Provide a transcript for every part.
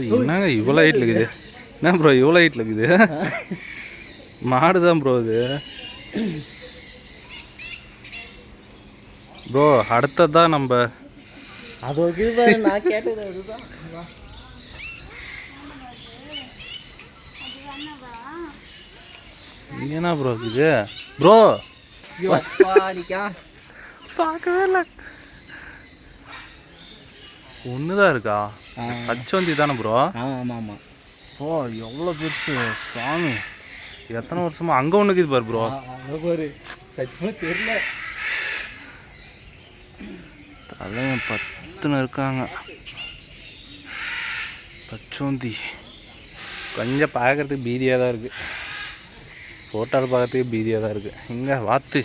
என்னங்க இவ்வளோ ஹைட்டில் இருக்குது? என்ன ப்ரோ இவ்வளோ ஹைட்டில் இருக்குது? மாடு தான் ப்ரோ இது ப்ரோ அடுத்தது தான் நம்ம என்ன ப்ரோ இருக்குது? ப்ரோ பார்க்கவே இல்லை. ஒன்று தான் இருக்கா? அச்சவந்தி தானே ப்ரோ ஆமாம் ஆமாம். ஓ எவ்வளோ பெருசு. சாமி எத்தனை வருஷமா? அங்கே ஒன்று இருக்குது பாரு ப்ரோ பாரு. சத்தியமாக தெரியல. தலைவன் பத்துன்னு இருக்காங்க. பச்சோந்தி கொஞ்சம் பார்க்கறதுக்கு பீதியாக தான் இருக்குது ஃபோட்டோவில் பார்க்கறதுக்கு பீதியாக தான் இருக்குது இங்கே வாத்து.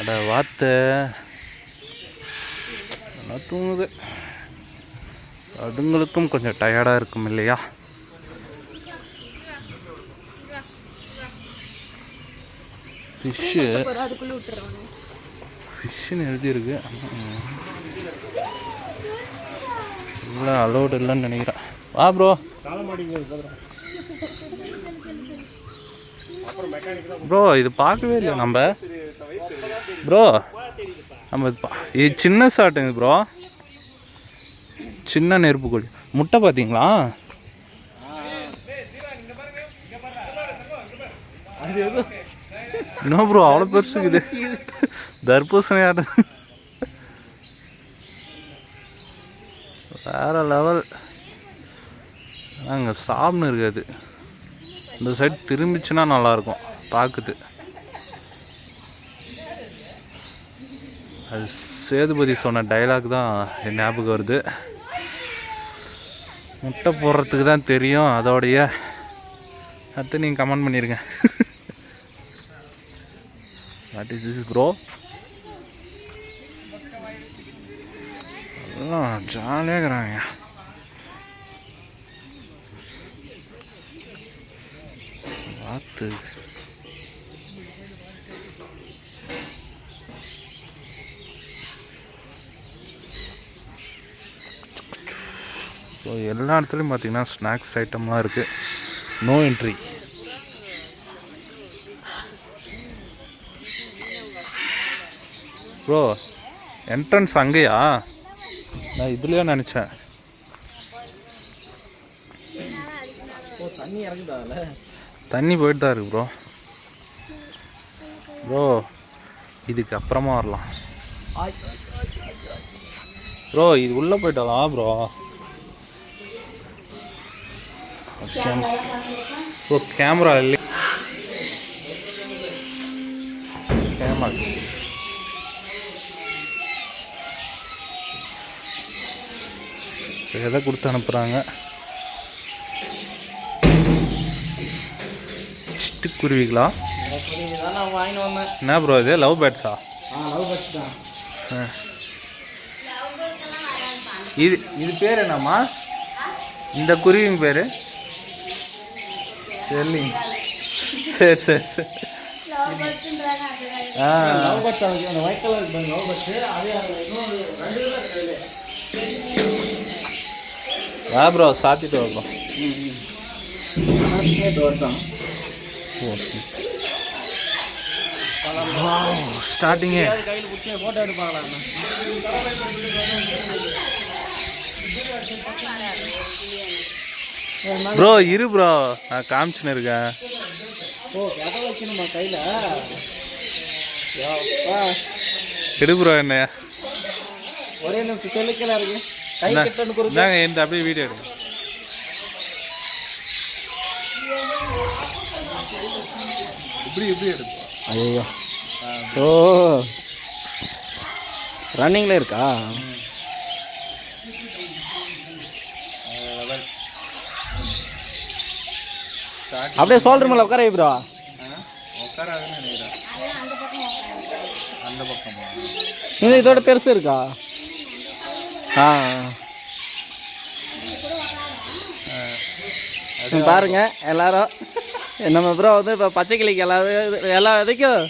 அட வாத்து. நல்லா தூங்குது அதுங்களுக்கும் கொஞ்சம் டயர்டாக இருக்கும் இல்லையா? ஃபிஷ்ஷு ஃபிஷ்ஷுன்னு எழுதியிருக்கு. இல்லை அலோடு இல்லைன்னு நினைக்கிறேன் வா ப்ரோ ப்ரோ இது பார்க்கவே இல்லையா நம்ம? ப்ரோ நம்ம இது சின்ன சாட்டுங்க ப்ரோ சின்ன நெருப்பு கோழி முட்டை பார்த்தீங்களா? என்ன ப்ரோ அவ்வளோ பெருசு இருக்குது. தர்பூசணி ஆட்டம் வேற லெவல் அங்கே சாப்பிட்னு இருக்காது இந்த சைடு திரும்பிச்சுன்னா நல்லாயிருக்கும். பார்க்குது. அது சேதுபதி சொன்ன டைலாக் தான் என் ஞாபகம் வருது. முட்டை போடுறதுக்கு தான் தெரியும் அதோடைய அடுத்து நீங்கள் கமெண்ட் பண்ணிடுங்க வாட் இஸ் திஸ் ப்ரோ எல்லாம் ஜாலியாக இருக்கிறாங்க. பார்த்து ஸோ எல்லா இடத்துலையும் பார்த்தீங்கன்னா ஸ்நாக்ஸ் ஐட்டம்லாம் இருக்குது நோ என்ட்ரி ப்ரோ என்ட்ரன்ஸ் அங்கேயா? நான் இதுலயே நினச்சேன். தண்ணி தண்ணி போயிட்டு தான் இருக்கு ப்ரோ ப்ரோ இதுக்கு அப்புறமா வரலாம். ப்ரோ இது உள்ளே போயிட்டாலாம் ப்ரோ ப்ரோ கேமரா இல்லை கேமரா எதை கொடுத்து அனுப்புகிறாங்க சிட்டுக்குருவிகளா என்ன ப்ரோ இது லவ் பேர்ட்ஸா இது இது பேர் என்னம்மா இந்த குருவிங்க பேர் சரி சரி சரி. ஆ. லவ் பட்ஸ் அந்த ஒயிட் கலர் இருக்கு லவ் பட்ஸ் அதே அதில் இன்னொரு ரெண்டு தான் இருக்குது வா ப்ரோ சாத்திட்டு வா ஸ்டார்டிங்கே கையில் பிடிச்சி ஃபோட்டோ எடுப்பாங்களா ப்ரோ இரு ப்ரோ. நான் காமிச்சுன்னு இருக்கேன். ஓ எதை வைக்கணுமா கையில்? எடு ப்ரோ என்ன? ஒரே நிமிஷம் இருக்கு. கை கிட்டன்னு இந்தாங்க இந்த அப்படியே வீடியோ எடுங்க. இப்படி இப்படி எடுப்போம் ஐயோ ஓ. ரன்னிங்கில் இருக்கா? அப்படியே சோல்டர் மேலே உட்கார ப்ரோ உட்காராதுன்னு நினைக்கிறேன் அந்த பக்கமா இது இதோட பெருசு இருக்கா? ஆ. பாருங்க எல்லாரும். நம்ம ப்ரோ வந்து இப்போ பச்சை கிளிக்கு எல்லா எல்லா இதுக்கும்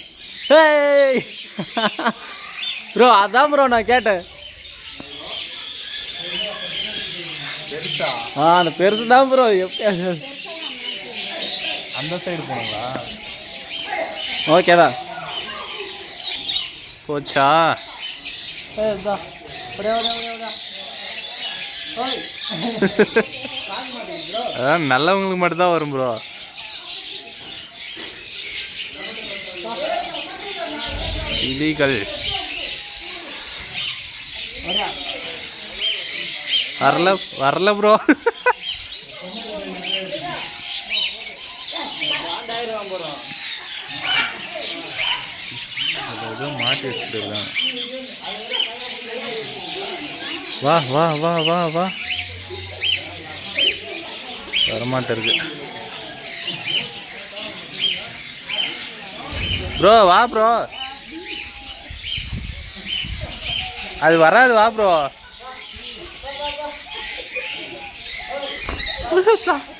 ப்ரோ அதான் ப்ரோ நான் கேட்டேன். ஆ அந்த பெருசு தான் ப்ரோ எப்படி அந்த சைடு போனங்களா? ஓகேதா போச்சா? அதான் நல்லவங்களுக்கு மட்டும் தான் வரும் ப்ரோ இலீகல் வரல வரல ப்ரோ ஏதோ மாட்டி வச்சுட்டு இருக்காங்க. வா வா வா வா வா. வரமாட்ட இருக்கு ப்ரோ வா ப்ரோ. அது வராது வா ப்ரோ.